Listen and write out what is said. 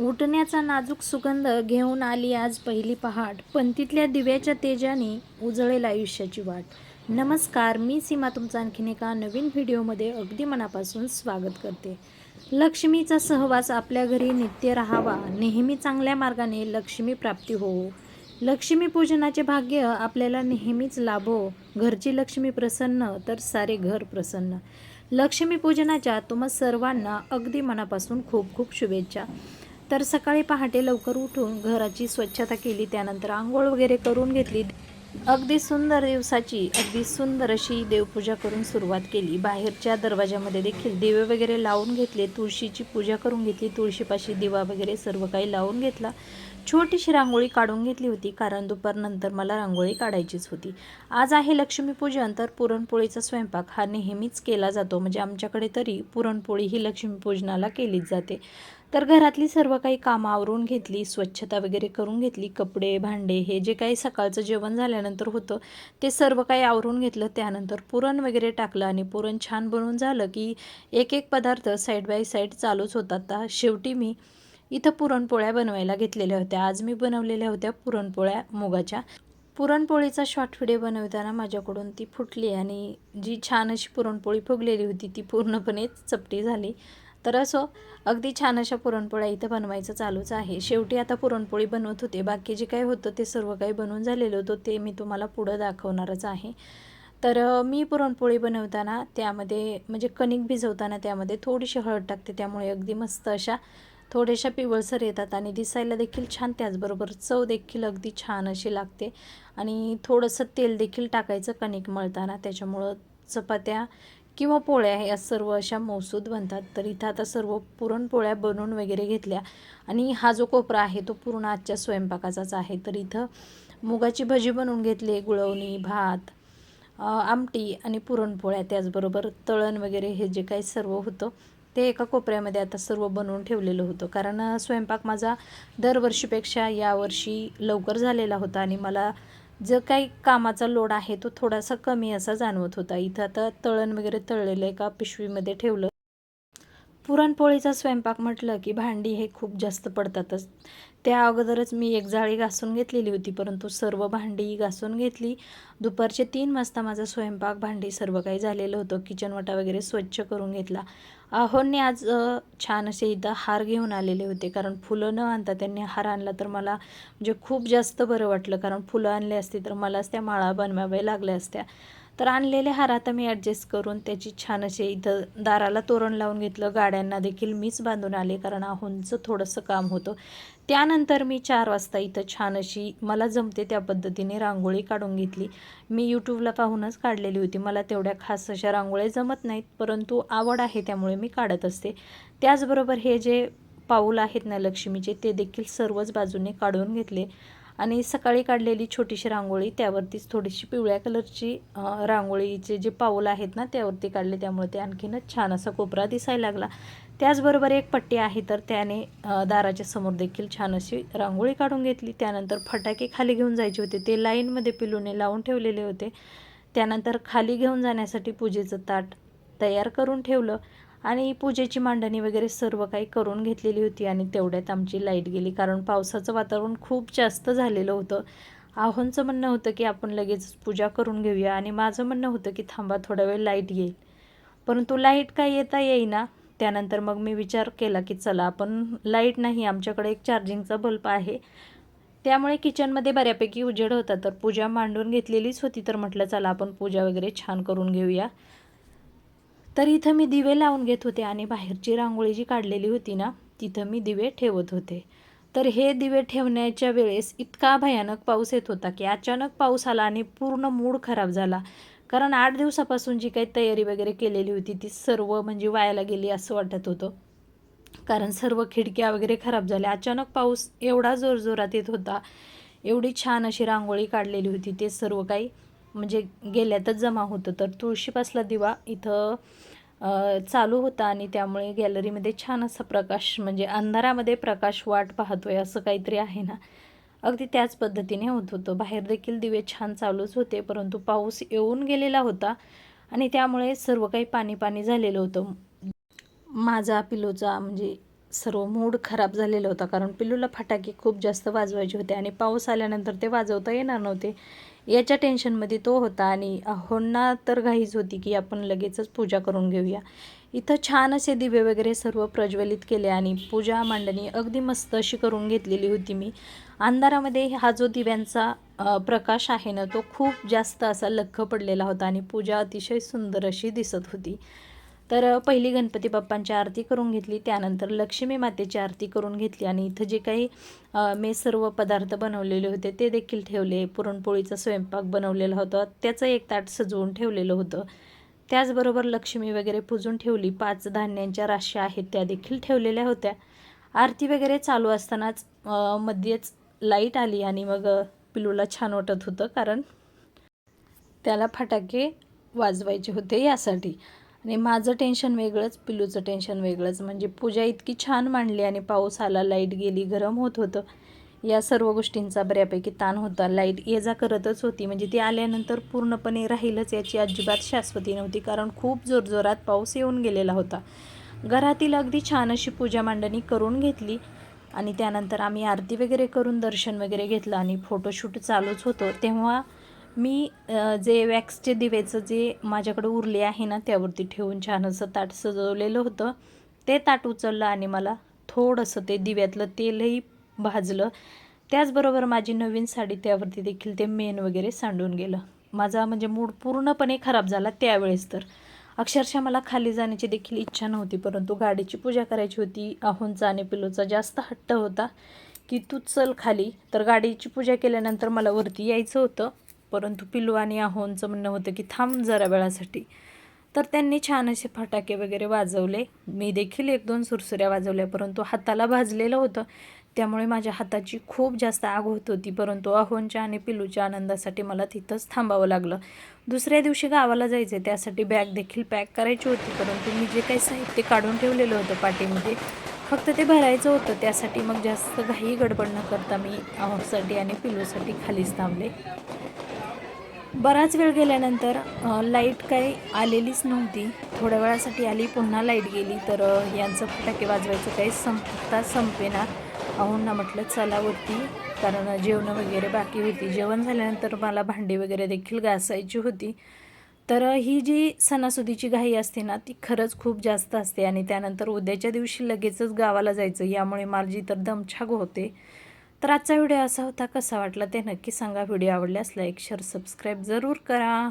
उठण्याचा नाजूक सुगंध घेऊन आली आज पहिली पहाट. पण तिथल्या दिव्याच्या तेजाने उजळेल आयुष्याची वाट. नमस्कार मी सीमा तुमचा आणखीन एका नवीन व्हिडिओमध्ये अगदी मनापासून स्वागत करते. लक्ष्मीचा सहवास आपल्या घरी नित्य राहावा. नेहमी चांगल्या मार्गाने लक्ष्मी प्राप्ती होवो. लक्ष्मीपूजनाचे भाग्य आपल्याला नेहमीच लाभो. घरची लक्ष्मी प्रसन्न तर सारे घर प्रसन्न. लक्ष्मीपूजनाच्या तुम्हा सर्वांना अगदी मनापासून खूप खूप शुभेच्छा. तर सकाळी पहाटे लवकर उठून घराची स्वच्छता केली त्यानंतर आंघोळ वगैरे करून घेतली. अगदी सुंदर दिवसाची अगदी सुंदर अशी देवपूजा करून सुरुवात केली. बाहेरच्या दरवाजामध्ये देखील दिवे वगैरे लावून घेतले तुळशीची पूजा करून घेतली तुळशीपाशी दिवा वगैरे सर्व काही लावून घेतला. छोटीशी रांगोळी काढून घेतली होती कारण दुपारनंतर मला रांगोळी काढायचीच होती. आज आहे लक्ष्मीपूजन तर पुरणपोळीचा स्वयंपाक हा नेहमीच केला जातो. म्हणजे आमच्याकडे तरी पुरणपोळी ही लक्ष्मीपूजनाला केलीच जाते. तर घरातली सर्व काही कामं आवरून घेतली स्वच्छता वगैरे करून घेतली कपडे भांडे हे जे काही सकाळचं जेवण झाल्यानंतर होतं ते सर्व काही आवरून घेतलं. त्यानंतर पुरण वगैरे टाकलं आणि पुरण छान बनवून झालं की एक एक पदार्थ साईड बाय साईड चालूच होता आता शेवटी मी इथं पुरणपोळ्या बनवायला घेतलेल्या होत्या. आज मी बनवलेल्या होत्या पुरणपोळ्या मुगाच्या. पुरणपोळीचा शॉर्ट व्हिडिओ बनवताना माझ्याकडून ती फुटली आणि जी छान अशी पुरणपोळी फुगलेली होती ती पूर्णपणे चपटी झाली. तर असो अगदी छान अशा पुरणपोळ्या इथं बनवायचं चालूच आहे. शेवटी आता पुरणपोळी बनवत होते. बाकी जे काही होतं ते सर्व काही बनवून झालेलं होतं ते मी तुम्हाला पुढं दाखवणारच आहे. तर मी पुरणपोळी बनवताना त्यामध्ये म्हणजे कणिक भिजवताना त्यामध्ये थोडीशी हळद टाकते. त्यामुळे अगदी मस्त अशा थोड्याशा पिवळसर येतात आणि दिसायला देखील छान. त्याचबरोबर चव देखील अगदी छान अशी लागते. आणि थोडंसं तेल देखील टाकायचं कणिक मळताना. त्याच्यामुळं चपात्या किंवा पोळ्या या सर्व अशा मौसूद बनतात तर इथं आता सर्व पुरणपोळ्या बनवून वगैरे घेतल्या. आणि हा जो कोपरा आहे तो पूर्ण आजच्या स्वयंपाकाचाच आहे. तर इथं मुगाची भजी बनवून घेतली गुळवणी भात आमटी आणि पुरणपोळ्या. त्याचबरोबर तळण वगैरे हे जे काही सर्व होतं ते एका कोपऱ्यामध्ये आता सर्व बनवून ठेवलेलं होतं. कारण स्वयंपाक माझा दरवर्षीपेक्षा यावर्षी लवकर झालेला होता आणि मला जो काही कामाचा लोड आहे तो थोडासा कमी असा जाणवत होता. इथं आता तळण वगैरे तळलेलं एका पिशवीमध्ये ठेवलं. पुरणपोळीचा स्वयंपाक म्हटलं की भांडी हे खूप जास्त पडतातच. त्या अगोदरच मी एक जाळी घासून घेतलेली होती परंतु सर्व भांडी घासून घेतली. दुपारचे तीन वाजता माझा स्वयंपाक भांडी सर्व काही झालेलं होतं. किचन वाटा वगैरे स्वच्छ करून घेतला. अहोने आज छान असे इथं हार घेऊन आलेले होते. कारण फुलं न आणता त्यांनी हार आणला तर मला म्हणजे खूप जास्त बरं वाटलं. कारण फुलं आणले असते तर मलाच त्या माळा बनवाव्या लागल्या असत्या. तर आणलेले हार आता मी ॲडजस्ट करून त्याची छान असे इथं दाराला तोरण लावून घेतलं. गाड्यांना देखील मीच बांधून आले कारण आहोंचं थोडंसं काम होतं. त्यानंतर मी चार वाजता इथं छान अशी मला जमते त्या पद्धतीने रांगोळी काढून घेतली. मी यूट्यूबला पाहूनच काढलेली होती. मला तेवढ्या खास अशा रांगोळ्या जमत नाहीत परंतु आवड आहे त्यामुळे मी काढत असते. त्याचबरोबर हे जे पाऊल आहेत ना लक्ष्मीचे ते देखील सर्वच बाजूने काढून घेतले. आणि सकाळी काढलेली छोटीशी रांगोळी त्यावरतीच थोडीशी पिवळ्या कलरची रांगोळीचे जे पाऊल आहेत ना त्यावरती काढले. त्यामुळे ते आणखीनच छान असा कोपरा दिसायला लागला. त्याचबरोबर एक पट्टी आहे तर त्याने दाराच्या समोर देखील छान अशी रांगोळी काढून घेतली. त्यानंतर फटाके खाली घेऊन जायचे होते. ते लाईनमध्ये पिलूने लावून ठेवलेले होते. त्यानंतर खाली घेऊन जाण्यासाठी पूजेचं ताट तयार करून ठेवलं. आणि पूजेची मांडणी वगैरे सर्व काही करून घेतलेली होती आणि तेवढ्यात आमची लाइट गेली. कारण पावसाचं वातावरण खूप जास्त झालेलं होतं. आहोंचं म्हणणं होतं की आपण लगेच पूजा करून घेऊया. आणि माझं म्हणणं होतं की थांबा थोडा वेळ लाइट येईल. परंतु लाइट काय येता येईना. त्यानंतर मग मी विचार केला की चला आपण लाइट नाही आमच्याकडे एक चार्जिंगचा बल्ब आहे. त्यामुळे किचनमध्ये बऱ्यापैकी उजेड होता. तर पूजा मांडून घेतलेलीच होती. तर म्हटलं चला आपण पूजा वगैरे छान करून घेऊया. तर इथं मी दिवे लावून घेत होते आणि बाहेरची रांगोळी जी काढलेली होती ना तिथं मी दिवे ठेवत होते. तर हे दिवे ठेवण्याच्या वेळेस इतका भयानक पाऊस येत होता की अचानक पाऊस आला आणि पूर्ण मूड खराब झाला. कारण आठ दिवसापासून जी काही तयारी वगैरे केलेली होती ती सर्व म्हणजे वायाला गेली असं वाटत होतं. कारण सर्व खिडक्या वगैरे खराब झाल्या. अचानक पाऊस एवढा जोरजोरात येत होता एवढी छान अशी रांगोळी काढलेली होती ते सर्व काही म्हणजे गेल्यातच जमा होतं. तर तुळशीपासला दिवा इथं चालू होता आणि त्यामुळे गॅलरीमध्ये छान असा प्रकाश म्हणजे अंधारामध्ये प्रकाश वाट पाहतोय असं काहीतरी आहे ना. अगदी त्याच पद्धतीने होत होतं. बाहेर देखील दिवे छान चालूच होते परंतु पाऊस येऊन गेलेला होता आणि त्यामुळे सर्व काही पाणी पाणी झालेलं होतं. माझा पिलोचा म्हणजे सर्व मूड खराब झालेला होता कारण पिल्लूला फटाके खूप जास्त वाजवायचे होते आणि पाऊस आल्यानंतर ते वाजवता येणार नव्हते. याच्या टेन्शनमध्ये तो होता आणि अहोंना तर घाईच होती की आपण लगेचच पूजा करून घेऊया. इथं छान असे दिवे वगैरे सर्व प्रज्वलित केले आणि पूजा मांडणी अगदी मस्त अशी करून घेतलेली होती मी. अंधारामध्ये हा जो दिव्यांचा प्रकाश आहे ना तो खूप जास्त असा लख्ख पडलेला होता आणि पूजा अतिशय सुंदर अशी दिसत होती. तर पहिली गणपती बाप्पांची आरती करून घेतली. त्यानंतर लक्ष्मी मातेची आरती करून घेतली आणि इथं जे काही मी सर्व पदार्थ बनवलेले होते ते देखील ठेवले. पुरणपोळीचा स्वयंपाक बनवलेला होता. त्याचं एक ताट सजवून ठेवलेलं होतं. त्याचबरोबर लक्ष्मी वगैरे पूजून ठेवली. पाच धान्यांच्या राशी आहेत त्या देखील ठेवलेल्या होत्या. आरती वगैरे चालू असतानाच मध्येच लाइट आली आणि मग पिलूला छान वाटत होतं कारण त्याला फटाके वाजवायचे होते यासाठी. आणि माझं टेन्शन वेगळंच पिलूचं टेन्शन वेगळंच. म्हणजे पूजा इतकी छान मांडली आणि पाऊस आला लाइट गेली गरम होत होतं. या सर्व गोष्टींचा बऱ्यापैकी ताण होता. लाइट ये जा करतच होती. म्हणजे ती आल्यानंतर पूर्णपणे राहीलच याची अजिबात शाश्वती नव्हती. कारण खूप जोरजोरात पाऊस येऊन गेलेला होता. घरातील अगदी छान अशी पूजा मांडणी करून घेतली. आणि त्यानंतर आम्ही आरती वगैरे करून दर्शन वगैरे घेतलं आणि फोटोशूट चालूच होतो. तेव्हा मी जे वॅक्सचे दिवेचं जे माझ्याकडे उरले आहे ना त्यावरती ठेवून छान असं ताट सजवलेलं होतं. ते ताट उचललं आणि मला थोडंसं ते दिव्यातलं तेलही भाजलं. त्याचबरोबर माझी नवीन साडी त्यावरती देखील ते मेन वगैरे सांडून गेलं. माझा म्हणजे मूड पूर्णपणे खराब झाला त्यावेळेस तर. अक्षरशः मला खाली जाण्याची देखील इच्छा नव्हती परंतु गाडीची पूजा करायची होती. आहोंचा आणि पिलोचा जास्त हट्ट होता की तू चल खाली. तर गाडीची पूजा केल्यानंतर मला वरती यायचं होतं. परंतु पिल्लू आणि आहोंचं म्हणणं होतं की थांब जरा वेळासाठी. तर त्यांनी छान असे फटाके वगैरे वाजवले. मी देखील एक दोन सुरसुऱ्या वाजवल्या परंतु हाताला भाजलेलं होतं. त्यामुळे माझ्या हाताची खूप जास्त आग होत होती परंतु अहोंच्या आणि पिलूच्या आनंदासाठी मला तिथंच थांबावं लागलं. दुसऱ्या दिवशी गावाला जायचे त्यासाठी बॅग देखील पॅक करायची होती परंतु मी जे काही साहित्य काढून ठेवलेलं होतं पाठीमध्ये फक्त ते भरायचं होतं. त्यासाठी मग जास्त घाई गडबड न करता मी अहोसाठी आणि पिलूसाठी खालीच थांबले. बराच वेळ गेल्यानंतर लाइट काही आलेलीच नव्हती. थोड्या वेळासाठी आली पुन्हा लाइट गेली तर यांचं फटाके वाजवायचं काही संपता संपेना अहोंना म्हटलं चला वरती कारण जेवणं वगैरे बाकी होती. जेवण झाल्यानंतर मला भांडी वगैरे देखील घासायची होती. तर ही जी सणासुदीची घाई असते ना ती खरंच खूप जास्त असते. आणि त्यानंतर उद्याच्या दिवशी लगेचच गावाला जायचं. यामुळे माझी तर दमछाक होते. तर आजचा व्हिडिओ असा होता कसा वाटला ते नक्की सांगा. व्हिडिओ आवडल्यास लाईक शेअर सबस्क्राईब जरूर करा.